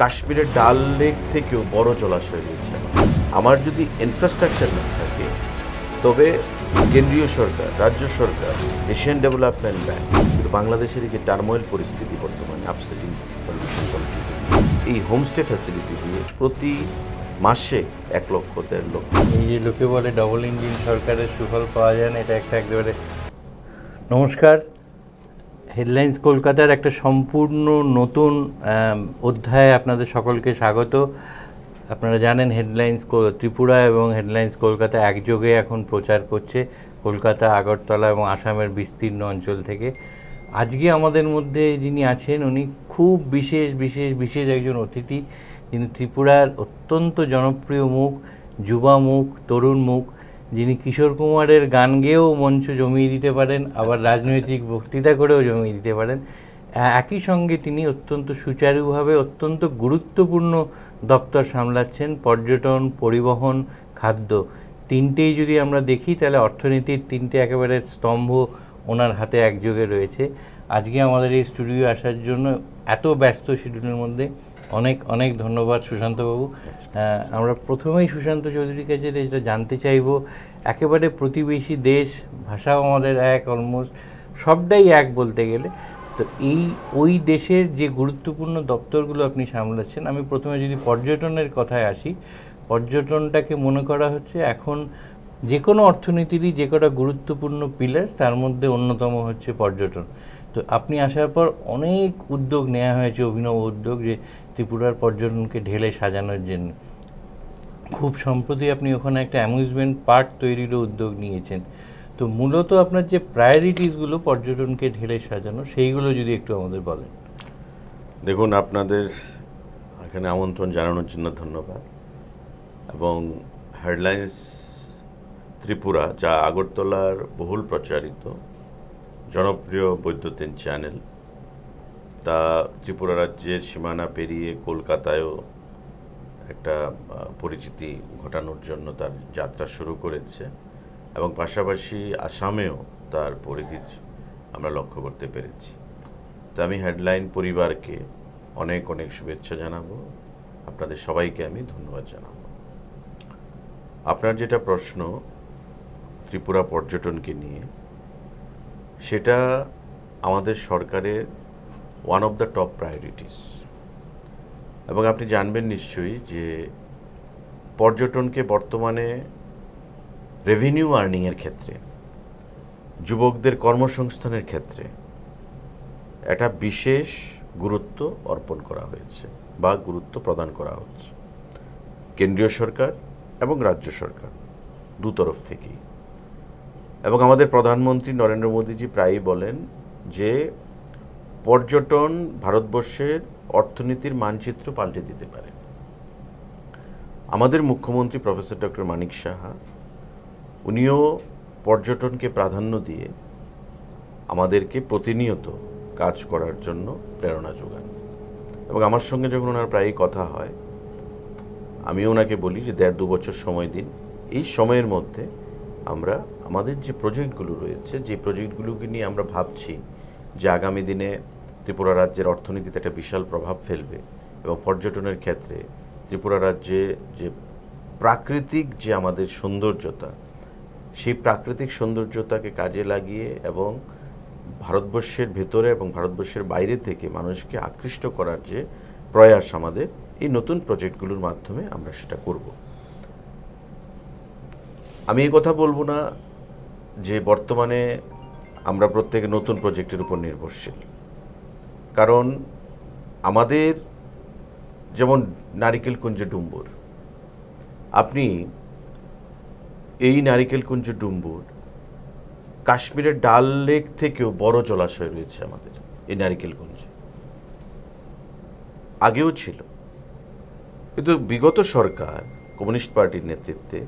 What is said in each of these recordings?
কাশ্মীরের ডাল লেক থেকেও বড় জলাশয় রয়েছে। আমার যদি ইনফ্রাস্ট্রাকচার না থাকে, তবে কেন্দ্রীয় সরকার, রাজ্য সরকার এশিয়ান ডেভেলপমেন্ট ব্যাংক কিন্তু বাংলাদেশের যে টার্মোয়েল পরিস্থিতি বর্তমানে আপসেটিং এই হোমস্টে ফ্যাসিলিটি দিয়ে প্রতি মাসে এক লক্ষ, দেড় লক্ষ। এই যে লোকে বলে ডবল ইঞ্জিন সরকারের সুফল পাওয়া যায় না, এটা একটা একেবারে নমস্কার হেডলাইন্স কলকাতার একটা সম্পূর্ণ নতুন অধ্যায়ে আপনাদের সকলকে স্বাগত। আপনারা জানেন হেডলাইন্স ত্রিপুরা এবং হেডলাইন্স কলকাতা একযোগে এখন প্রচার করছে কলকাতা, আগরতলা এবং আসামের বিস্তীর্ণ অঞ্চল থেকে। আজকে আমাদের মধ্যে যিনি আছেন, উনি খুব বিশেষ বিশেষ বিশেষ একজন অতিথি। যিনি ত্রিপুরার অত্যন্ত জনপ্রিয় মুখ, যুবা মুখ, তরুণ মুখ যিনি কিশোর কুমারের গান গেয়েও মঞ্চ জমিয়ে দিতে পারেন, আবার রাজনৈতিক বক্তৃতা করেও জমিয়ে দিতে পারেন একই সঙ্গে তিনি অত্যন্ত সুচারুভাবে অত্যন্ত গুরুত্বপূর্ণ দপ্তর সামলাচ্ছেন, পর্যটন, পরিবহন, খাদ্য। তিনটেই যদি আমরা দেখি, তাহলে অর্থনীতির তিনটে একেবারে স্তম্ভ ওনার হাতে একযোগে রয়েছে। আজকে আমাদের এই স্টুডিও আসার জন্য এত ব্যস্ত শিডিউলের মধ্যে অনেক অনেক ধন্যবাদ সুশান্তবাবু। আমরা প্রথমেই সুশান্ত চৌধুরীর কাছে যেটা জানতে চাইব, একেবারে প্রতিবেশী দেশ, ভাষাও আমাদের এক অলমোস্ট সবটাই এক বলতে গেলে। তো এই, ওই দেশের যে গুরুত্বপূর্ণ দপ্তরগুলো আপনি সামলাচ্ছেন, আমি প্রথমে যদি পর্যটনের কথায় আসি, পর্যটনটাকে মনে করা হচ্ছে এখন যে কোনো অর্থনীতিরই যে কটা গুরুত্বপূর্ণ পিলার তার মধ্যে অন্যতম হচ্ছে পর্যটন। তো আপনি আসার পর অনেক উদ্যোগ নেওয়া হয়েছে, অভিনব উদ্যোগ যে ত্রিপুরার পর্যটনকে ঢেলে সাজানোর জন্য। খুব সম্প্রতি আপনি ওখানে একটা অ্যামিউজমেন্ট পার্ক তৈরিরও উদ্যোগ নিয়েছেন। তো মূলত আপনার যে প্রায়োরিটিসগুলো পর্যটনকে ঢেলে সাজানো, সেইগুলো যদি একটু আমাদের বলেন। দেখুন, আপনাদের এখানে আমন্ত্রণ জানানোর জন্য ধন্যবাদ। এবং হেডলাইন্স ত্রিপুরা, যা আগরতলার বহুল প্রচারিত জনপ্রিয় বৈদ্যুতিন চ্যানেল। তা ত্রিপুরা রাজ্যের সীমানা পেরিয়ে কলকাতায়ও একটা পরিচিতি ঘটানোর জন্য তার যাত্রা শুরু করেছে এবং পাশাপাশি আসামেও তার পরিধি আমরা লক্ষ্য করতে পেরেছি। তো আমি হেডলাইন পরিবারকে অনেক অনেক শুভেচ্ছা জানাব। আপনাদের সবাইকে আমি ধন্যবাদ জানাব। আপনার যেটা প্রশ্ন, ত্রিপুরা পর্যটনকে নিয়ে সেটা আমাদের সরকারের one of the top priorities এবং আপনি জানবেন নিশ্চয়ই যে পর্যটনকে বর্তমানে রেভিনিউ আর্নিংয়ের ক্ষেত্রে, যুবকদের কর্মসংস্থানের ক্ষেত্রে একটা বিশেষ গুরুত্ব অর্পণ করা হয়েছে বা গুরুত্ব প্রদান করা হচ্ছে। কেন্দ্রীয় সরকার এবং রাজ্য সরকার দু তরফ থেকেই। এবং আমাদের প্রধানমন্ত্রী নরেন্দ্র মোদীজি প্রায়ই বলেন যে পর্যটন ভারতবর্ষের অর্থনীতির মানচিত্র পাল্টে দিতে পারে। আমাদের মুখ্যমন্ত্রী প্রফেসর ডক্টর মানিক সাহা, উনিও পর্যটনকে প্রাধান্য দিয়ে আমাদেরকে প্রতিনিয়ত কাজ করার জন্য প্রেরণা যোগান। এবং আমার সঙ্গে যখন ওনার প্রায়ই কথা হয়, আমি ওনাকে বলি যে দেড় দু বছর সময় দিন। এই সময়ের মধ্যে আমরা, আমাদের যে প্রজেক্টগুলো রয়েছে, যে প্রজেক্টগুলোকে নিয়ে আমরা ভাবছি যে আগামী দিনে ত্রিপুরা রাজ্যের অর্থনীতিতে একটা বিশাল প্রভাব ফেলবে এবং পর্যটনের ক্ষেত্রে ত্রিপুরা রাজ্যে যে প্রাকৃতিক যে আমাদের সৌন্দর্যতা, সেই প্রাকৃতিক সৌন্দর্যতাকে কাজে লাগিয়ে এবং ভারতবর্ষের ভেতরে এবং ভারতবর্ষের বাইরে থেকে মানুষকে আকৃষ্ট করার যে প্রয়াস আমাদের, এই নতুন প্রজেক্টগুলোর মাধ্যমে আমরা সেটা করব। আমি এই কথা বলব না যে বর্তমানে আমরা প্রত্যেকে নতুন প্রজেক্টের উপর নির্ভরশীল। কারণ আমাদের যেমন নারিকেল কুঞ্জ ডুম্বুর, আপনি এই নারিকেল কুঞ্জ ডুম্বুর কাশ্মীরের ডাল লেক থেকেও বড় জলাশয় রয়েছে আমাদের, এই নারিকেল কুঞ্জে আগেও ছিল। কিন্তু বিগত সরকার কমিউনিস্ট পার্টির নেতৃত্বে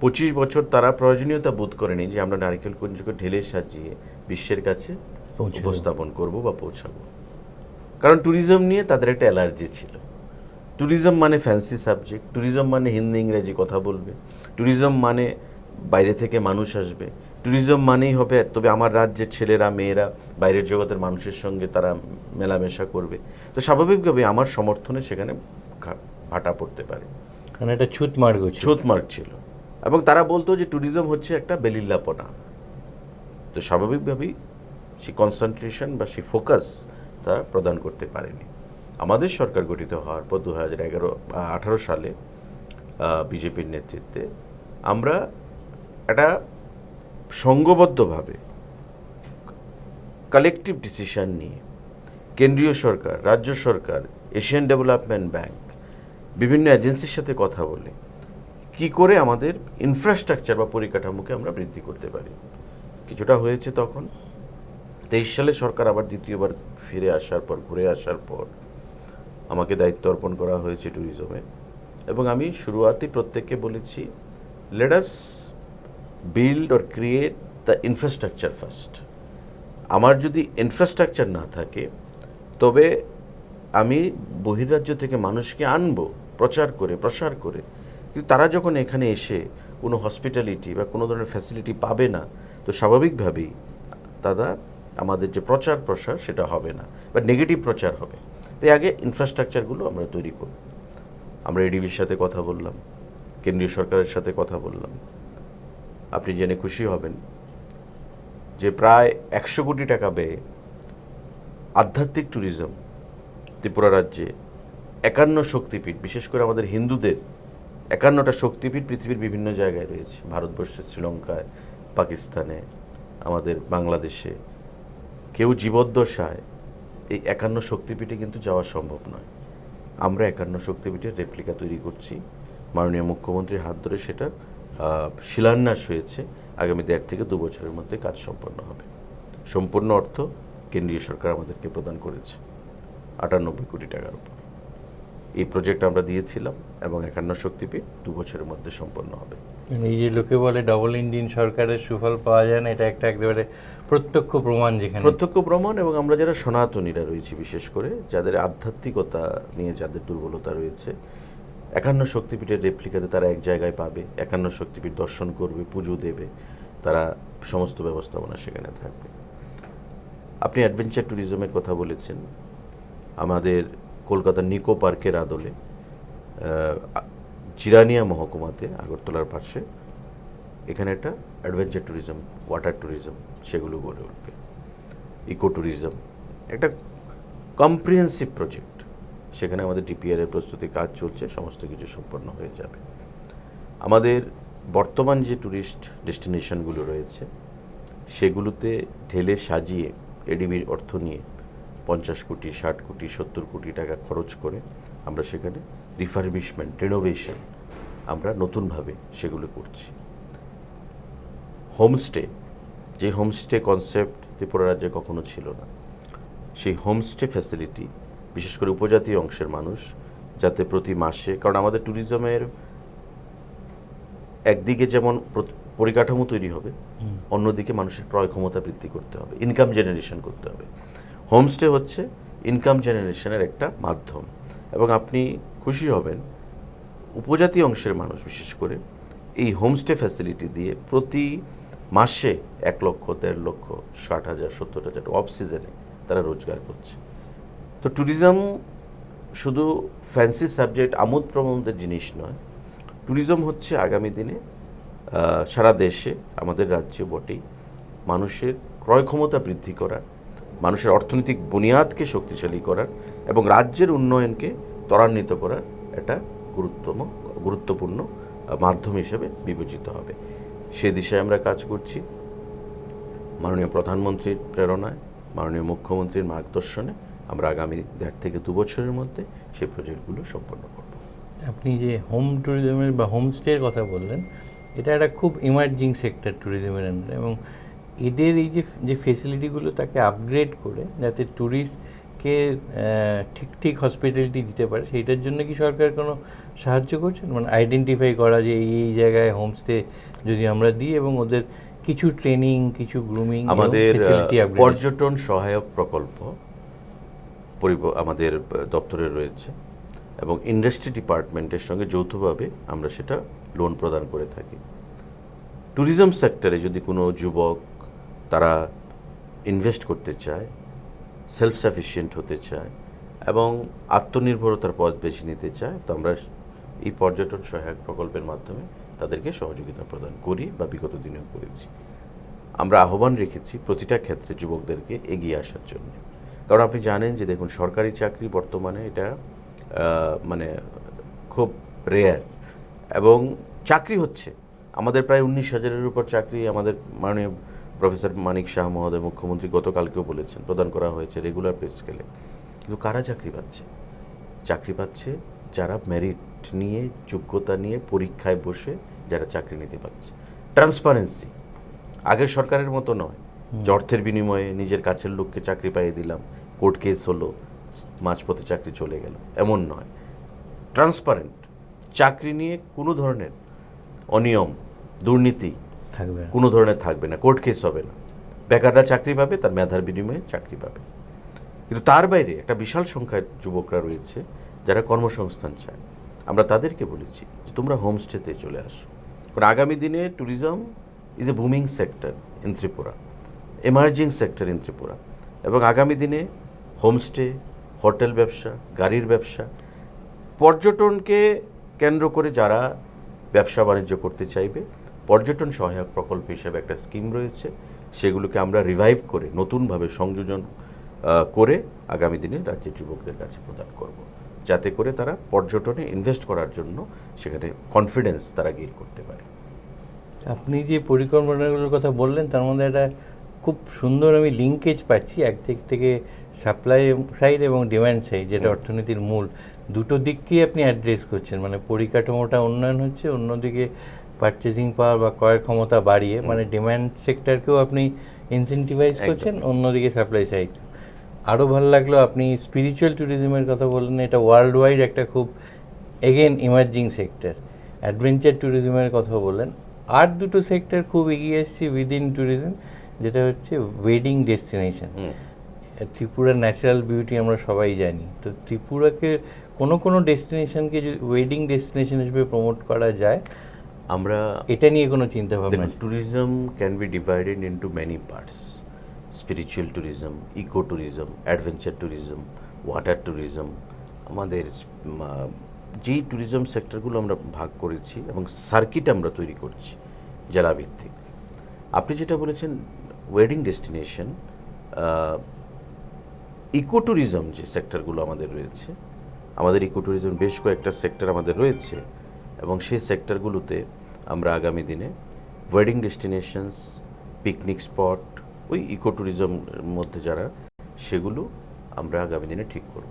পঁচিশ বছর তারা প্রয়োজনীয়তা বোধ করেনি যে আমরা নারিকেল কুঞ্জকে ঢেলে সাজিয়ে বিশ্বের কাছে উপস্থাপন করব বা পৌঁছাবো। কারণ ট্যুরিজম নিয়ে তাদের একটা অ্যালার্জি ছিল। ট্যুরিজম মানে ফ্যান্সি সাবজেক্ট ট্যুরিজম মানে হিন্দি ইংরেজি কথা বলবে। ট্যুরিজম মানে বাইরে থেকে মানুষ আসবে। ট্যুরিজম মানেই হবে তবে আমার রাজ্যের ছেলেরা মেয়েরা বাইরের জগতের মানুষের সঙ্গে তারা মেলামেশা করবে। তো স্বাভাবিকভাবে আমার সমর্থনে সেখানে ভাটা পড়তে পারে। কারণ এটা ছুত মার্গ ছিল। এবং তারা বলতো যে ট্যুরিজম হচ্ছে একটা বেলিল্লাপনা। তো স্বাভাবিকভাবেই সেই কনসেন্ট্রেশন বা সেই ফোকাস তারা প্রদান করতে পারেনি। আমাদের সরকার গঠিত হওয়ার পর দু হাজার এগারো আঠারো সালে বিজেপির নেতৃত্বে আমরা একটা সংঘবদ্ধভাবে কালেকটিভ ডিসিশন নিয়ে কেন্দ্রীয় সরকার, রাজ্য সরকার এশিয়ান ডেভেলপমেন্ট ব্যাংক বিভিন্ন এজেন্সির সাথে কথা বলে কি করে আমাদের ইনফ্রাস্ট্রাকচার বা পরিকাঠামোকে আমরা বৃদ্ধি করতে পারি? কিছুটা হয়েছে তখন। তেইশ সালে সরকার আবার দ্বিতীয়বার ফিরে আসার পর, ঘুরে আসার পর আমাকে দায়িত্ব অর্পণ করা হয়েছে ট্যুরিজমে এবং আমি শুরুয়াতেই প্রত্যেককে বলেছি let us build or create the infrastructure first আমার যদি ইনফ্রাস্ট্রাকচার না থাকে, তবে আমি বহির্রাজ্য থেকে মানুষকে আনব, প্রচার করে, প্রসার করে। কিন্তু তারা যখন এখানে এসে কোনো হসপিটালিটি বা কোনো ধরনের ফ্যাসিলিটি পাবে না, তো স্বাভাবিকভাবেই তারা আমাদের যে প্রচার প্রসার সেটা হবে না বা নেগেটিভ প্রচার হবে। তাই আগে ইনফ্রাস্ট্রাকচারগুলো আমরা তৈরি করব আমরা এডিবির সাথে কথা বললাম, কেন্দ্রীয় সরকারের সাথে কথা বললাম। আপনি জেনে খুশি হবেন যে প্রায় একশো কোটি টাকা ব্যয়ে আধ্যাত্মিক ট্যুরিজম ত্রিপুরা রাজ্যে একান্ন শক্তিপীঠ, বিশেষ করে আমাদের হিন্দুদের একান্নটা শক্তিপীঠ পৃথিবীর বিভিন্ন জায়গায় রয়েছে। ভারতবর্ষে, শ্রীলঙ্কায়, পাকিস্তানে, আমাদের বাংলাদেশে। কেউ জীবদ্দশায় এই একান্ন শক্তিপীঠে কিন্তু যাওয়া সম্ভব নয়। আমরা একান্ন শক্তিপীঠের রেপ্লিকা তৈরি করছি। মাননীয় মুখ্যমন্ত্রীর হাত ধরে সেটা শিলান্যাস হয়েছে। আগামী দেড় থেকে দু বছরের মধ্যে কাজ সম্পন্ন হবে। সম্পূর্ণ অর্থ কেন্দ্রীয় সরকার আমাদেরকে প্রদান করেছে। আটানব্বই কোটি টাকার উপর। এই প্রজেক্ট আমরা দিয়েছিলাম এবং একান্ন শক্তিপীঠ দু বছরের মধ্যে সম্পন্ন হবে। মানে এই যে লোকে বলে ডবল ইঞ্জিন সরকারের সুফল পাওয়া যায় না এটা একটা একেবারে প্রত্যক্ষ প্রমাণ যেখানে। প্রত্যক্ষ প্রমাণ এবং আমরা যারা সনাতনীরা রয়েছি বিশেষ করে যাদের আধ্যাত্মিকতা নিয়ে যাদের দুর্বলতা রয়েছে একান্ন শক্তিপীঠের রেপ্লিকাতে তারা এক জায়গায় পাবে একান্ন শক্তিপীঠ দর্শন করবে পুজো দেবে তারা সমস্ত ব্যবস্থাপনা সেখানে থাকবে। আপনি অ্যাডভেঞ্চার ট্যুরিজমের কথা বলেছেন। আমাদের কলকাতার নিকো পার্কের আদলে জিরানিয়া মহকুমাতে, আগরতলার পাশে, এখানে একটা অ্যাডভেঞ্চার ট্যুরিজম ওয়াটার ট্যুরিজম সেগুলো গড়ে উঠবে। ইকো ট্যুরিজম একটা কম্প্রিহেন্সিভ প্রজেক্ট সেখানে আমাদের ডিপিআর এর প্রস্তুতি, কাজ চলছে, সমস্ত কিছু সম্পন্ন হয়ে যাবে। আমাদের বর্তমান যে ট্যুরিস্ট ডেস্টিনেশনগুলো রয়েছে, সেগুলোতে ঢেলে সাজিয়ে এডিবির অর্থ নিয়ে পঞ্চাশ কোটি ষাট কোটি সত্তর কোটি টাকা খরচ করে আমরা সেখানে রিফারবিশমেন্ট রেনোভেশন আমরা নতুনভাবে সেগুলো করছি। হোমস্টে যে হোমস্টে কনসেপ্ট ত্রিপুরা রাজ্যে কখনো ছিল না। সেই হোমস্টে ফ্যাসিলিটি বিশেষ করে উপজাতি অংশের মানুষ যাতে প্রতি মাসে কারণ আমাদের ট্যুরিজমের একদিকে যেমন পরিকাঠামো তৈরি হবে অন্যদিকে মানুষের ক্রয় ক্ষমতা বৃদ্ধি করতে হবে ইনকাম জেনারেশন করতে হবে। হোমস্টে হচ্ছে ইনকাম জেনারেশনের একটা মাধ্যম। এবং আপনি খুশি হবেন উপজাতি অংশের মানুষ বিশেষ করে এই হোমস্টে ফ্যাসিলিটি দিয়ে প্রতি মাসে এক লক্ষ, দেড় লক্ষ, ষাট হাজার, সত্তর হাজার অফ সিজনে তারা রোজগার করছে। তো ট্যুরিজম শুধু ফ্যান্সি সাবজেক্ট আমোদ প্রমোদের জিনিস নয়। ট্যুরিজম হচ্ছে আগামী দিনে সারা দেশে, আমাদের রাজ্যে বটেই মানুষের ক্রয় ক্ষমতা বৃদ্ধি করার মানুষের অর্থনৈতিক বুনিয়াদকে শক্তিশালী করার এবং রাজ্যের উন্নয়নকে ত্বরান্বিত করার একটা গুরুত্তম গুরুত্বপূর্ণ মাধ্যম হিসেবে বিবেচিত হবে। সে দিশায় আমরা কাজ করছি। মাননীয় প্রধানমন্ত্রীর প্রেরণায়, মাননীয় মুখ্যমন্ত্রীর মার্গদর্শনে আমরা আগামী দেড় থেকে দু বছরের মধ্যে সেই প্রজেক্টগুলো সম্পন্ন করব। আপনি যে হোম ট্যুরিজমের বা হোমস্টের কথা বললেন, এটা একটা খুব ইমার্জিং সেক্টর ট্যুরিজমের এবং এদের এই যে যে ফেসিলিটিগুলো তাকে আপগ্রেড করে যাতে ট্যুরিস্টকে ঠিক ঠিক হসপিটালিটি দিতে পারে সেইটার জন্য কি সরকার কোনো সাহায্য করছেন? মানে আইডেন্টিফাই করা যে এই এই জায়গায় হোমস্টে যদি আমরা দিই এবং ওদের কিছু ট্রেনিং কিছু গ্রুমিং আমাদের পর্যটন সহায়ক প্রকল্প আমাদের দপ্তরে রয়েছে এবং ইন্ডাস্ট্রি ডিপার্টমেন্টের সঙ্গে যৌথভাবে আমরা সেটা লোন প্রদান করে থাকি। ট্যুরিজম সেক্টরে যদি কোনো যুবক তারা ইনভেস্ট করতে চায় সেলফ সাফিসিয়েন্ট হতে চায় এবং আত্মনির্ভরতার পথ বেছে নিতে চায়। তো আমরা এই পর্যটন সহায়ক প্রকল্পের মাধ্যমে তাদেরকে সহযোগিতা প্রদান করি বা বিগত দিনেও করেছি। আমরা আহ্বান রেখেছি প্রতিটা ক্ষেত্রে যুবকদেরকে এগিয়ে আসার জন্য। কারণ আপনি জানেন যে দেখুন, সরকারি চাকরি বর্তমানে এটা মানে খুব রেয়ার এবং চাকরি হচ্ছে। আমাদের প্রায় উনিশ হাজারের উপর চাকরি আমাদের মাননীয় প্রফেসর মানিক শাহ মহোদয় মুখ্যমন্ত্রী গতকালকেও বলেছেন প্রদান করা হয়েছে রেগুলার পে স্কেলে কিন্তু কারা চাকরি পাচ্ছে? চাকরি পাচ্ছে যারা মেরিট নিয়ে যোগ্যতা নিয়ে পরীক্ষায় বসে যারা চাকরি নিতে পারছে। ট্রান্সপারেন্সি আগের সরকারের মতো নয়। অর্থের বিনিময়ে নিজের কাছের লোককে চাকরি পাইয়ে দিলাম কোর্ট কেস হলো মাঝপথে চাকরি চলে গেল এমন নয়। ট্রান্সপারেন্ট চাকরি নিয়ে কোনো ধরনের অনিয়ম দুর্নীতি থাকবে। কোনো ধরনের থাকবে না কোর্ট কেস হবে না। বেকাররা চাকরি পাবে, তার মেধার বিনিময়ে চাকরি পাবে। কিন্তু তার বাইরে একটা বিশাল সংখ্যার যুবকরা রয়েছে যারা কর্মসংস্থান চায়। আমরা তাদেরকে বলেছি যে তোমরা হোমস্টেতে চলে আসো। কারণ আগামী দিনে tourism is a booming sector in Tripura emerging sector in Tripura. এবং আগামী দিনে হোমস্টে হোটেল ব্যবসা, গাড়ির ব্যবসা, পর্যটনকে কেন্দ্র করে যারা ব্যবসা বাণিজ্য করতে চাইবে পর্যটন সহায়ক প্রকল্প হিসেবে একটা স্কিম রয়েছে। সেগুলোকে আমরা রিভাইভ করে নতুনভাবে সংযোজন করে আগামী দিনে রাজ্যের যুবকদের কাছে প্রদান করব। যাতে করে তারা পর্যটনে ইনভেস্ট করার জন্য সেখানে কনফিডেন্স তারা গেইন করতে পারে। আপনি যে পরিকল্পনাগুলোর কথা বললেন তার মধ্যে একটা খুব সুন্দর আমি লিঙ্কেজ পাচ্ছি একদিক থেকে সাপ্লাই সাইড এবং ডিমান্ড সাইড যেটা অর্থনীতির মূল। দুটো দিককেই আপনি অ্যাড্রেস করছেন? মানে পরিকাঠামোটা উন্নয়ন হচ্ছে অন্যদিকে পারচেজিং পাওয়ার বা ক্রয়ের ক্ষমতা বাড়িয়ে মানে ডিমান্ড সেক্টরকেও আপনি ইনসেন্টিভাইজ করছেন অন্যদিকে সাপ্লাই সাইড আরও ভালো লাগল আপনি স্পিরিচুয়াল ট্যুরিজমের কথা বললেন এটা ওয়ার্ল্ড ওয়াইড একটা খুব এগেন ইমার্জিং সেক্টর অ্যাডভেঞ্চার ট্যুরিজমের কথা বললেন। আর দুটো সেক্টর খুব এগিয়ে এসছে উইদিন ট্যুরিজম যেটা হচ্ছে ওয়েডিং ডেস্টিনেশন। ত্রিপুরার ন্যাচারাল বিউটি আমরা সবাই জানি। তো ত্রিপুরাকে কোনো কোনো ডেস্টিনেশনকে যদি ওয়েডিং ডেস্টিনেশন হিসেবে প্রমোট করা যায় আমরা এটা নিয়ে কোনো চিন্তা ভাবনা tourism can be divided into many parts spiritual tourism eco tourism adventure tourism water tourism আমাদের যেই ট্যুরিজম সেক্টরগুলো আমরা ভাগ করেছি এবং সার্কিট আমরা তৈরি করছি জেলাভিত্তিক। আপনি যেটা বলেছেন ওয়েডিং ডেস্টিনেশন ইকো ট্যুরিজম যে সেক্টরগুলো আমাদের রয়েছে আমাদের ইকো ট্যুরিজম বেশ কয়েকটা সেক্টর আমাদের রয়েছে এবং সেই সেক্টরগুলোতে আমরা আগামী দিনে ওয়েডিং ডেস্টিনেশনস পিকনিক স্পট ওই ইকো ট্যুরিজমের মধ্যে যারা, সেগুলো আমরা আগামী দিনে ঠিক করব।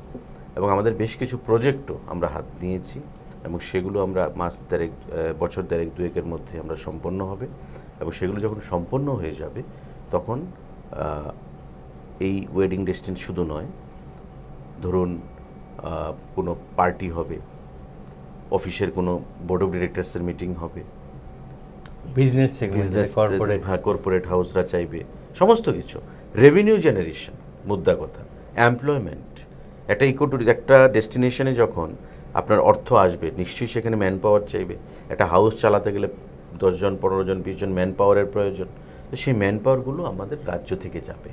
এবং আমাদের বেশ কিছু প্রজেক্টও আমরা হাত নিয়েছি এবং সেগুলো আমরা মাস দেড়েক বছর দেড়েক, দুয়েকের মধ্যে আমরা সম্পন্ন হবে এবং সেগুলো যখন সম্পন্ন হয়ে যাবে, তখন এই ওয়েডিং ডেস্টিন শুধু নয়, ধরুন কোনো পার্টি হবে অফিসের কোনো বোর্ড অফ ডিরেক্টরসের মিটিং হবে। বিজনেস বিজনেস কর্পোরেট হ্যাঁ কর্পোরেট হাউসরা চাইবে। সমস্ত কিছু। রেভিনিউ জেনারেশন মুদ্রা কথা। এমপ্লয়মেন্ট একটা ইকো একটা ডেস্টিনেশনে যখন আপনার অর্থ আসবে নিশ্চয়ই সেখানে ম্যান পাওয়ার চাইবে। একটা হাউস চালাতে গেলে দশজন পনেরো জন বিশ জন ম্যান পাওয়ারের প্রয়োজন। তো সেই ম্যান পাওয়ারগুলো আমাদের রাজ্য থেকে যাবে।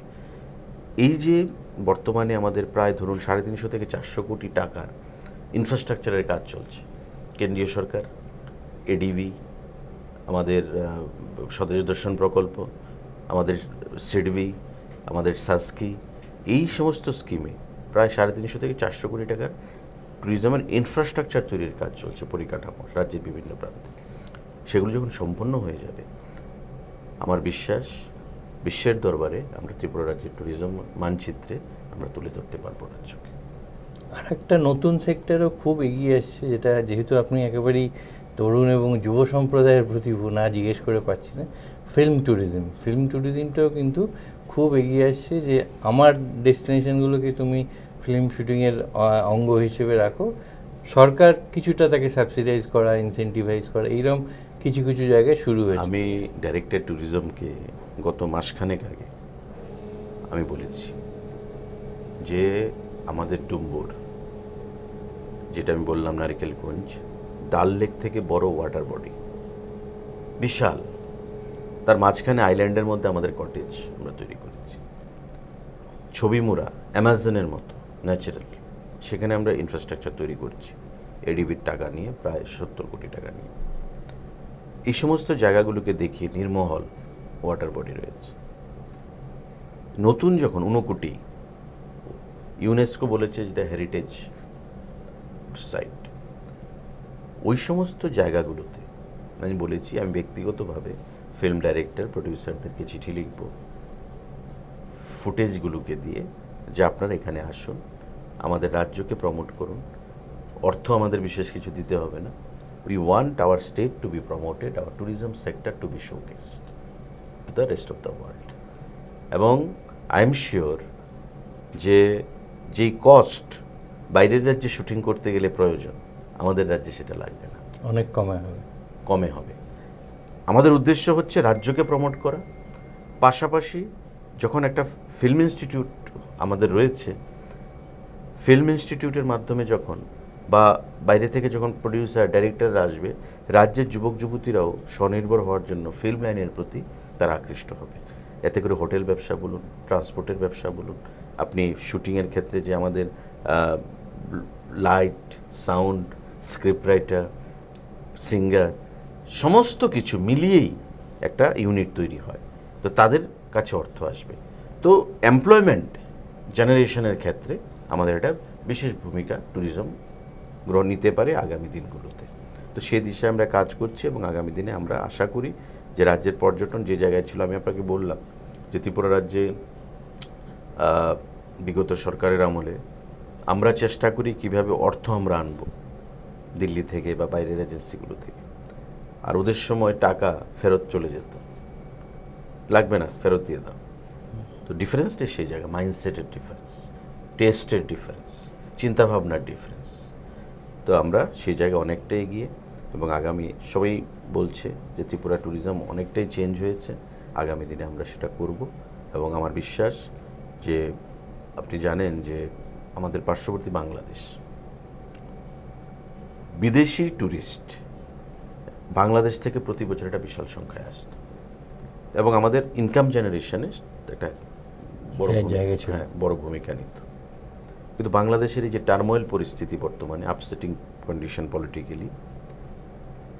এই যে বর্তমানে আমাদের প্রায় ধরুন সাড়ে তিনশো থেকে চারশো কোটি টাকার ইনফ্রাস্ট্রাকচারের কাজ চলছে। কেন্দ্রীয় সরকার এডিবি আমাদের স্বদেশ দর্শন প্রকল্প, আমাদের সিডবি আমাদের সাসকি এই সমস্ত স্কিমে প্রায় সাড়ে তিনশো থেকে চারশো কোটি টাকার ট্যুরিজমের ইনফ্রাস্ট্রাকচার তৈরির কাজ চলছে, পরিকাঠামো, রাজ্যের বিভিন্ন প্রান্তে। সেগুলো যখন সম্পন্ন হয়ে যাবে, আমার বিশ্বাস বিশ্বের দরবারে আমরা ত্রিপুরা রাজ্যের ট্যুরিজম মানচিত্রে আমরা তুলে ধরতে পারব রাজ্যকে। আর একটা নতুন সেক্টরও খুব এগিয়ে আসছে যেটা যেহেতু আপনি একেবারেই তরুণ এবং যুব সম্প্রদায়ের প্রতি না জিজ্ঞেস করে পাচ্ছি না ফিল্ম ট্যুরিজম ফিল্ম ট্যুরিজমটাও কিন্তু খুব এগিয়ে আসছে যে আমার ডেস্টিনেশনগুলোকে তুমি ফিল্ম শুটিংয়ের অঙ্গ হিসেবে রাখো। সরকার কিছুটা তাকে সাবসিডাইজ করা ইনসেন্টিভাইজ করা এইরকম কিছু কিছু জায়গায় শুরু হয়েছে। আমি ডাইরেক্টর ট্যুরিজমকে গত মাসখানেক আগে আমি বলেছি যে আমাদের ডুম্বুর যেটা আমি বললাম নারিকেলগঞ্জ, ডাল লেক থেকে বড় ওয়াটার বডি বিশাল। তার মাঝখানে আইল্যান্ডের মধ্যে আমাদের কটেজ আমরা তৈরি করেছি। ছবি মোড়া অ্যামাজনের মতো ন্যাচারাল সেখানে আমরা ইনফ্রাস্ট্রাকচার তৈরি করছি। এডিবির টাকা নিয়ে, প্রায় সত্তর কোটি টাকা নিয়ে। এই সমস্ত জায়গাগুলোকে দেখিয়ে নির্মহল ওয়াটার বডি রয়েছে। নতুন যখন ঊনকোটি ইউনেস্কো বলেছে যেটা হেরিটেজ সাইট। ওই সমস্ত জায়গাগুলোতে, আমি বলেছি, আমি ব্যক্তিগতভাবে ফিল্ম ডাইরেক্টর প্রডিউসারদেরকে চিঠি লিখব। ফুটেজগুলোকে দিয়ে যে আপনারা এখানে আসুন, আমাদের রাজ্যকে প্রমোট করুন। অর্থ আমাদের বিশেষ কিছু দিতে হবে না। We want our state to be promoted our tourism sector to be showcased to the rest of the world এবং আই এম শিওর যে, যেই কস্ট বাইরের রাজ্যে শুটিং করতে গেলে প্রয়োজন আমাদের রাজ্যে সেটা লাগবে না। অনেক কমে হবে। কমে হবে। আমাদের উদ্দেশ্য হচ্ছে রাজ্যকে প্রমোট করা। পাশাপাশি যখন একটা ফিল্ম ইনস্টিটিউট আমাদের রয়েছে ফিল্ম ইনস্টিটিউটের মাধ্যমে যখন বা বাইরে থেকে যখন প্রডিউসার ডাইরেক্টররা আসবে রাজ্যের যুবক যুবতীরাও স্বনির্ভর হওয়ার জন্য ফিল্ম লাইনের প্রতি তারা আকৃষ্ট হবে। এতে করে হোটেল ব্যবসা বলুন ট্রান্সপোর্টের ব্যবসা বলুন আপনি শুটিংয়ের ক্ষেত্রে যে আমাদের light sound script writer singer সমস্ত কিছু মিলিয়েই একটা ইউনিট তৈরি হয়। তো তাদের কাছে অর্থ আসবে। তো এমপ্লয়মেন্ট জেনারেশনের ক্ষেত্রে আমাদের একটা বিশেষ ভূমিকা ট্যুরিজম গ্রহণ নিতে পারে আগামী দিনগুলোতে। তো সে দিশায় আমরা কাজ করছি এবং আগামী দিনে আমরা আশা করি যে রাজ্যের পর্যটন যে জায়গায় ছিল, আমি আপনাকে বললাম যে ত্রিপুরা রাজ্যে বিগত সরকারের আমলে আমরা চেষ্টা করি কীভাবে অর্থ আমরা আনব, দিল্লি থেকে বা বাইরের এজেন্সিগুলো থেকে। আর ওদের সময় টাকা ফেরত চলে যেত। লাগবে না, ফেরত দিয়ে দাও। তো ডিফারেন্সটা সেই জায়গা মাইন্ডসেটের ডিফারেন্স টেস্টের ডিফারেন্স চিন্তাভাবনার ডিফারেন্স তো আমরা সেই জায়গায় অনেকটা এগিয়ে এবং আগামী, সবাই বলছে যে ত্রিপুরা ট্যুরিজম অনেকটাই চেঞ্জ হয়েছে। আগামী দিনে আমরা সেটা করব এবং আমার বিশ্বাস যে আপনি জানেন যে আমাদের পার্শ্ববর্তী বাংলাদেশ। বিদেশি ট্যুরিস্ট বাংলাদেশ থেকে প্রতি বছর একটা বিশাল সংখ্যায় আসতো। এবং আমাদের ইনকাম জেনারেশনে একটা বড় ছিল। হ্যাঁ, বড় ভূমিকা নিত। কিন্তু বাংলাদেশের এই যে টার্মোয়েল পরিস্থিতি বর্তমানে আপসেটিং কন্ডিশন পলিটিক্যালি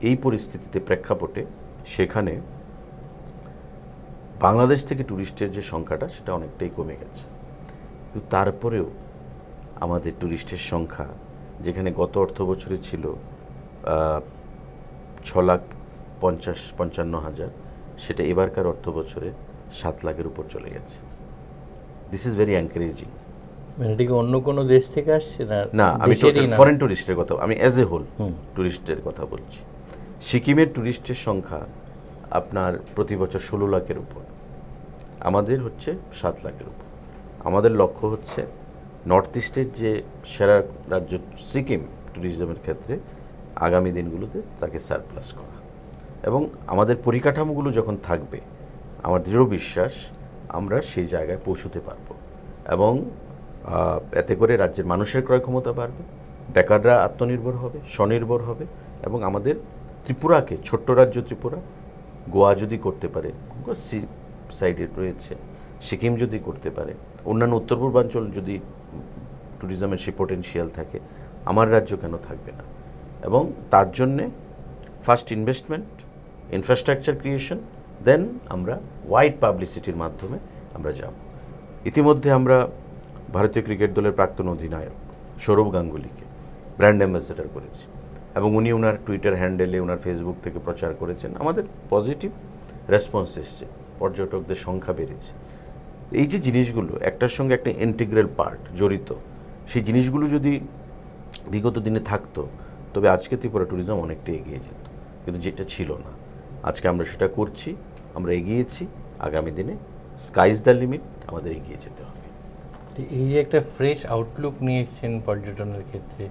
এই পরিস্থিতিতে প্রেক্ষাপটে সেখানে বাংলাদেশ থেকে ট্যুরিস্টের যে সংখ্যাটা সেটা অনেকটাই কমে গেছে। কিন্তু তারপরেও আমাদের ট্যুরিস্টের সংখ্যা যেখানে গত অর্থ বছরে ছিল ছ লাখ পঞ্চাশ পঞ্চান্ন হাজার সেটা এবারকার অর্থ বছরে সাত লাখের উপর চলে গেছে। দিস ইজ ভেরি এনকারেজিং এটা কি অন্য কোনো দেশ থেকে আসছে না? না আমি ফরেন টুরিস্টের কথা আমি অ্যাজ এ হোল হুম। টুরিস্টের কথা বলছি। সিকিমের টুরিস্টের সংখ্যা আপনার প্রতি বছর ষোলো লাখের উপর। আমাদের হচ্ছে সাত লাখের উপর। আমাদের লক্ষ্য হচ্ছে নর্থ ইস্টের যে সেরা রাজ্য সিকিম ট্যুরিজমের ক্ষেত্রে আগামী দিনগুলোতে তাকে সারপ্লাস করা। এবং আমাদের পরিকাঠামোগুলো যখন থাকবে, আমার দৃঢ় বিশ্বাস, আমরা সেই জায়গায় পৌঁছতে পারব। এবং এতে করে রাজ্যের মানুষের ক্রয় ক্ষমতা বাড়বে, বেকাররা আত্মনির্ভর হবে, স্বনির্ভর হবে এবং আমাদের ত্রিপুরাকে, ছোট্ট রাজ্য ত্রিপুরা, গোয়া যদি করতে পারে, সি সাইডে রয়েছে, সিকিম যদি করতে পারে, অন্যান্য উত্তর পূর্বাঞ্চল যদি ট্যুরিজমের সেই পোটেনশিয়াল থাকে, আমার রাজ্য কেন থাকবে না? এবং তার জন্যে first investment infrastructure creation then আমরা ওয়াইড পাবলিসিটির মাধ্যমে আমরা যাব। ইতিমধ্যে আমরা ভারতীয় ক্রিকেট দলের প্রাক্তন অধিনায়ক সৌরভ গাঙ্গুলিকে ব্র্যান্ড অ্যাম্বাসেডার করেছি এবং উনি ওনার টুইটার হ্যান্ডেলে ওনার ফেসবুক থেকে প্রচার করেছেন। আমাদের পজিটিভ রেসপন্স এসছে, পর্যটকদের সংখ্যা বেড়েছে। এই যে জিনিসগুলো, একটার সঙ্গে একটা ইন্টিগ্রাল পার্ট জড়িত, সেই জিনিসগুলো যদি বিগত দিনে থাকতো, তবে আজকে ত্রিপুরা ট্যুরিজম অনেকটা এগিয়ে যেত। কিন্তু যেটা ছিল না। আজকে আমরা সেটা করছি, আমরা এগিয়েছি, আগামী দিনে স্কাইজ দ্য লিমিট আমাদের এগিয়ে যেতে হবে। তো এই যে একটা ফ্রেশ আউটলুক নিয়ে এসছেন পর্যটনের ক্ষেত্রে,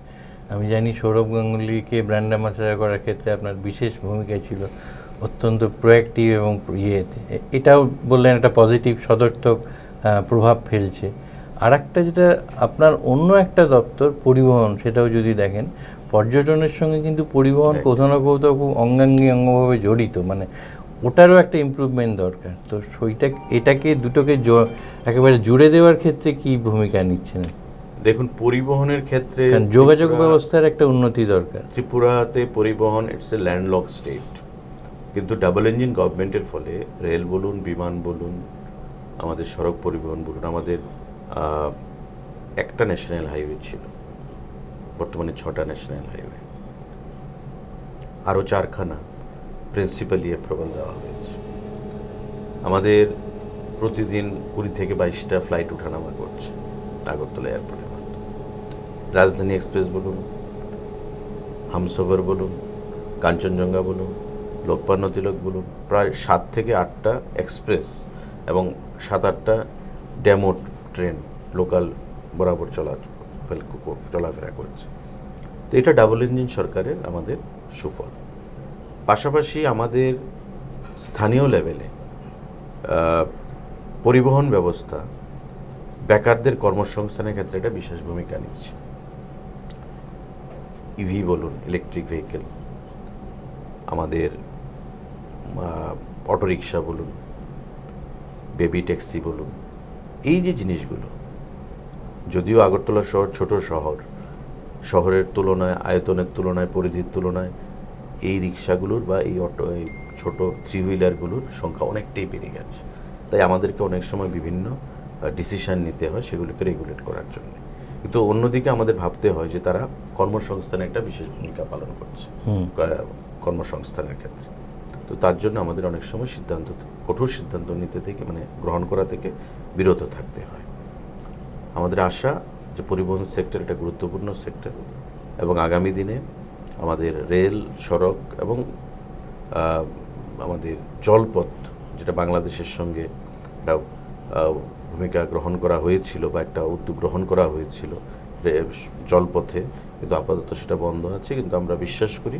আমি জানি সৌরভ গাঙ্গুলিকে ব্র্যান্ড অ্যাম্বাসেডার করার ক্ষেত্রে আপনার বিশেষ ভূমিকা ছিল। অত্যন্ত প্রোয়াক্টিভ এবং ইয়েতে। এটাও বললেন একটা পজিটিভ সদর্থক প্রভাব ফেলছে। আর একটা যেটা আপনার অন্য একটা দপ্তর পরিবহন সেটাও যদি দেখেন পর্যটনের সঙ্গে কিন্তু পরিবহন কোথাও না কোথাও খুব অঙ্গাঙ্গি অঙ্গভাবে জড়িত। মানে ওটারও একটা ইমপ্রুভমেন্ট দরকার। তো সেইটা এটাকে দুটোকে জ- একেবারে জুড়ে দেওয়ার ক্ষেত্রে কি ভূমিকা নিচ্ছেন? দেখুন পরিবহনের ক্ষেত্রে যোগাযোগ ব্যবস্থার একটা উন্নতি দরকার। ত্রিপুরাতে পরিবহন ইটস এ ল্যান্ডলক স্টেট কিন্তু ডাবল ইঞ্জিন গভর্নমেন্টের ফলে রেল বলুন, বিমান বলুন, আমাদের সড়ক পরিবহন বলুন, আমাদের একটা ন্যাশনাল হাইওয়ে ছিল, বর্তমানে ছটা ন্যাশনাল হাইওয়ে আরও চারখানা প্রিন্সিপালি অ্যাপ্রুভাল দেওয়া হয়েছে। আমাদের প্রতিদিন কুড়ি থেকে বাইশটা ফ্লাইট ওঠানামা করছে আগরতলা এয়ারপোর্টের রাজধানী এক্সপ্রেস বলুন হামসফর বলুন, কাঞ্চনজঙ্ঘা বলুন লোকপান্ন তিলক বলুন, প্রায় সাত থেকে আটটা এক্সপ্রেস এবং সাত আটটা ড্যামো ট্রেন লোকাল বরাবর চলা চলাফেরা করছে। তো এটা ডাবল ইঞ্জিন সরকারের আমাদের সুফল। পাশাপাশি আমাদের স্থানীয় লেভেলে পরিবহন ব্যবস্থা বেকারদের কর্মসংস্থানের ক্ষেত্রে এটা বিশেষ ভূমিকা নিচ্ছে। ইভি বলুন ইলেকট্রিক ভেহিকেল আমাদের অটোরিকশা বলুন বেবি ট্যাক্সি বলুন এই যে জিনিসগুলো যদিও আগরতলা শহর ছোট শহর শহরের তুলনায় আয়তনের তুলনায় পরিধির তুলনায় এই রিক্সাগুলোর বা এই অটো এই ছোটো থ্রি হুইলারগুলোর সংখ্যা অনেকটাই বেড়ে গেছে। তাই আমাদেরকে অনেক সময় বিভিন্ন ডিসিশন নিতে হয় সেগুলোকে রেগুলেট করার জন্য। কিন্তু অন্যদিকে আমাদের ভাবতে হয় যে তারা কর্মসংস্থানে একটা বিশেষ ভূমিকা পালন করছে কর্মসংস্থানের ক্ষেত্রে। তো তার জন্য আমাদের অনেক সময় সিদ্ধান্ত, কঠোর সিদ্ধান্ত নিতে থেকে মানে গ্রহণ করা থেকে বিরত থাকতে হয়। আমাদের আশা যে পরিবহন সেক্টর একটা গুরুত্বপূর্ণ সেক্টর এবং আগামী দিনে আমাদের রেল, সড়ক এবং আমাদের জলপথ, যেটা বাংলাদেশের সঙ্গে একটা ভূমিকা গ্রহণ করা হয়েছিল বা একটা উদ্যোগ গ্রহণ করা হয়েছিল জলপথে, কিন্তু আপাতত সেটা বন্ধ আছে, কিন্তু আমরা বিশ্বাস করি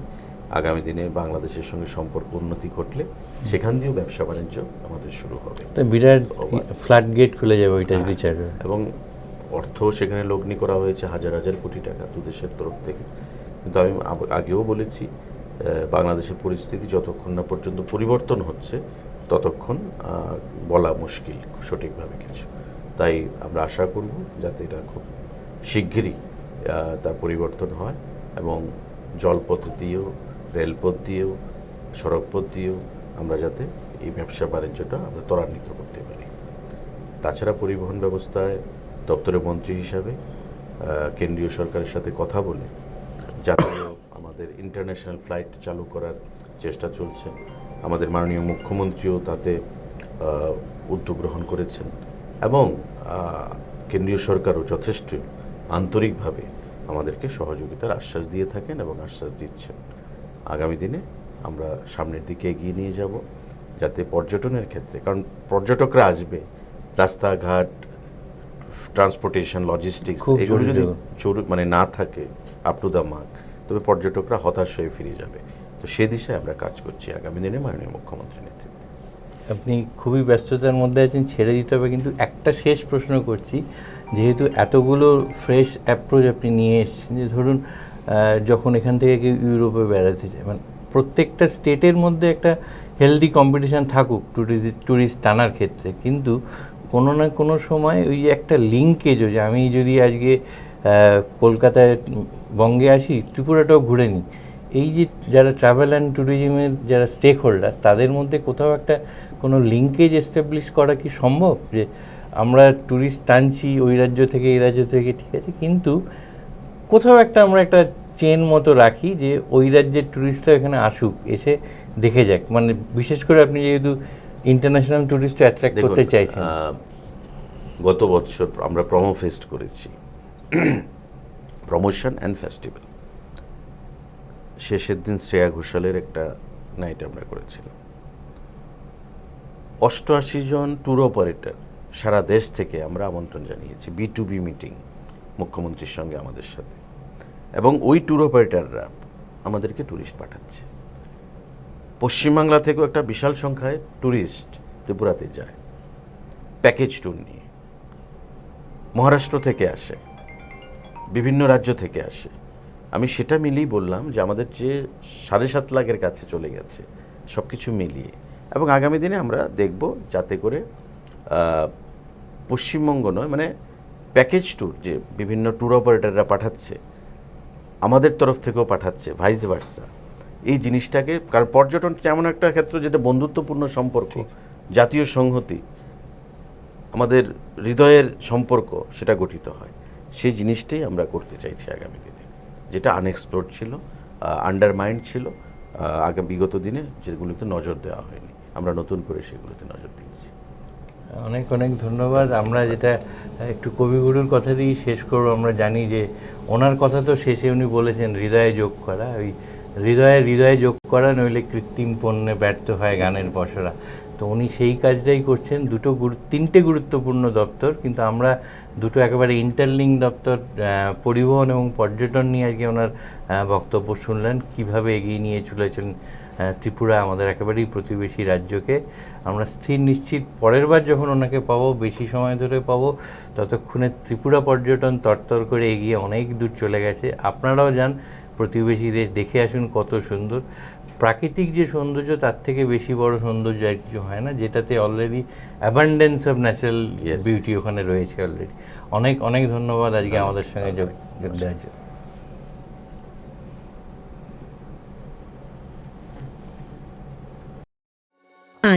আগামী দিনে বাংলাদেশের সঙ্গে সম্পর্ক উন্নতি ঘটলে সেখান দিয়েও ব্যবসা বাণিজ্য আমাদের শুরু হবে। বিরাট ফ্ল্যাট গেট খুলে যাবে ওইটার বিচারে। এবং অর্থ সেখানে লগ্নি করা হয়েছে হাজার হাজার কোটি টাকা দু দেশের তরফ থেকে। কিন্তু আমি আগেও বলেছি বাংলাদেশের পরিস্থিতি যতক্ষণ না পর্যন্ত পরিবর্তন হচ্ছে ততক্ষণ বলা মুশকিল সঠিকভাবে কিছু। তাই আমরা আশা করব যাতে এটা খুব শিগগিরই তার পরিবর্তন হয় এবং জলপথ দিয়েও রেলপথ দিয়েও, সড়কপথ দিয়েও আমরা যাতে এই ব্যবসা বাণিজ্যটা আমরা ত্বরান্বিত করতে পারি। তাছাড়া পরিবহন ব্যবস্থায় দপ্তরের মন্ত্রী হিসাবে কেন্দ্রীয় সরকারের সাথে কথা বলে জাতীয় আমাদের ইন্টারন্যাশনাল ফ্লাইট চালু করার চেষ্টা চলছে। আমাদের মাননীয় মুখ্যমন্ত্রীও তাতে উদ্যোগ গ্রহণ করেছেন এবং কেন্দ্রীয় সরকারও যথেষ্ট আন্তরিকভাবে আমাদেরকে সহযোগিতার আশ্বাস দিয়ে থাকেন এবং আশ্বাস দিচ্ছেন। আগামী দিনে আমরা সামনের দিকে এগিয়ে নিয়ে যাব যাতে পর্যটনের ক্ষেত্রে কারণ পর্যটকরা আসবে রাস্তাঘাট ট্রান্সপোর্টেশন লজিস্টিক্স এগুলো যদি। জরু- মানে না থাকে আপ টু দ্য মার্ক তবে পর্যটকরা হতাশ হয়ে ফিরে যাবে। তো সে দিশায় আমরা কাজ করছি আগামী দিনে মাননীয় মুখ্যমন্ত্রীর নেতৃত্বে। আপনি খুবই ব্যস্ততার মধ্যে আছেন ছেড়ে দিতে হবে কিন্তু একটা শেষ প্রশ্ন করছি। যেহেতু এতগুলো ফ্রেশ অ্যাপ্রোচ আপনি নিয়ে এসেছেন যে ধরুন যখন এখান থেকে কেউ ইউরোপে বেড়াতে যায় মানে প্রত্যেকটা স্টেটের মধ্যে একটা হেলদি কম্পিটিশান থাকুক ট্যুরিস্ট ট্যুরিস্ট টানার ক্ষেত্রে, কিন্তু কোনো না কোনো সময় ওই একটা লিঙ্কেজও যে আমি যদি আজকে কলকাতায় বঙ্গে আসি, ত্রিপুরাটাও ঘুরে নিই, এই যে যারা ট্রাভেল অ্যান্ড ট্যুরিজমের যারা স্টেক হোল্ডার তাদের মধ্যে কোথাও একটা কোনো লিঙ্কেজ এস্টাবলিশ করা কি সম্ভব? যে আমরা ট্যুরিস্ট টানছি, ওই রাজ্য থেকে, এই রাজ্য থেকে, ঠিক আছে, কিন্তু কোথাও একটা আমরা একটা চেন মতো রাখি যে ওই রাজ্যের ট্যুরিস্টরা এখানে আসুক এসে দেখে যাক। মানে বিশেষ করে আপনি যেহেতু ইন্টারন্যাশনাল ট্যুরিস্ট অ্যাট্রাক্ট করতে চাইছেন। গত বছর আমরা প্রমো ফেস্ট করেছি। প্রমোশন অ্যান্ড ফেস্টিভ্যাল শেষের দিন শ্রেয়া ঘোষালের একটা নাইট আমরা করেছিলাম। অষ্টআশি জন ট্যুর অপারেটর সারা দেশ থেকে আমরা আমন্ত্রণ জানিয়েছি বি টু বি মিটিং মুখ্যমন্ত্রীর সঙ্গে আমাদের সাথে। এবং ওই ট্যুর অপারেটাররা আমাদেরকে ট্যুরিস্ট পাঠাচ্ছে। পশ্চিমবাংলা থেকেও একটা বিশাল সংখ্যায় ট্যুরিস্ট ত্রিপুরাতে যায়। প্যাকেজ ট্যুর নিয়ে। মহারাষ্ট্র থেকে আসে। বিভিন্ন রাজ্য থেকে আসে। আমি সেটা মিলিয়েই বললাম যে আমাদের যে সাড়ে সাত লাখের কাছে চলে গেছে সব কিছু মিলিয়ে। এবং আগামী দিনে আমরা দেখব যাতে করে পশ্চিমবঙ্গ নয় মানে প্যাকেজ ট্যুর যে বিভিন্ন ট্যুর অপারেটররা পাঠাচ্ছে আমাদের তরফ থেকেও পাঠাচ্ছে ভাইস ভার্সা এই জিনিসটাকে কারণ পর্যটন এমন একটা ক্ষেত্র যেটা বন্ধুত্বপূর্ণ সম্পর্ক জাতীয় সংহতি আমাদের হৃদয়ের সম্পর্ক সেটা গঠিত হয়। সেই জিনিসটাই আমরা করতে চাইছি আগামী দিনে যেটা আনএক্সপ্লোর ছিল আন্ডারমাইন্ড ছিল আগামী বিগত দিনে যেগুলোতে নজর দেওয়া হয়নি। আমরা নতুন করে সেগুলোতে নজর দিচ্ছি। অনেক অনেক ধন্যবাদ। আমরা যেটা একটু কবিগুরুর কথা দিয়েই শেষ করব, আমরা জানি যে ওনার কথা তো শেষে উনি বলেছেন, হৃদয়ে যোগ করা। ওই হৃদয়ে হৃদয়ে যোগ করা, নইলে কৃত্রিম পণ্যে ব্যর্থ হয় গানের বসরা। তো উনি সেই কাজটাই করছেন। দুটো গুরু, তিনটে গুরুত্বপূর্ণ দপ্তর, কিন্তু আমরা দুটো একেবারে ইন্টারলিঙ্ক দপ্তর পরিবহন এবং পর্যটন নিয়ে আজকে ওনার বক্তব্য শুনলেন। কীভাবে এগিয়ে নিয়ে চলেছেন ত্রিপুরা আমাদের একেবারেই প্রতিবেশী রাজ্যকে। আমরা স্থির নিশ্চিত পরের বার যখন ওনাকে পাবো বেশি সময় ধরে পাবো ততক্ষণে ত্রিপুরা পর্যটন তরতর করে এগিয়ে অনেক দূর চলে গেছে। আপনারাও যান প্রতিবেশী দেশ দেখে আসুন কত সুন্দর। প্রাকৃতিক যে সৌন্দর্য তার থেকে বেশি বড় সৌন্দর্য আর কিছু হয় না যেটাতে already abundance of natural beauty ওখানে রয়েছে অলরেডি অনেক অনেক ধন্যবাদ আজকে আমাদের সঙ্গে যোগ যোগ দেওয়ার জন্য।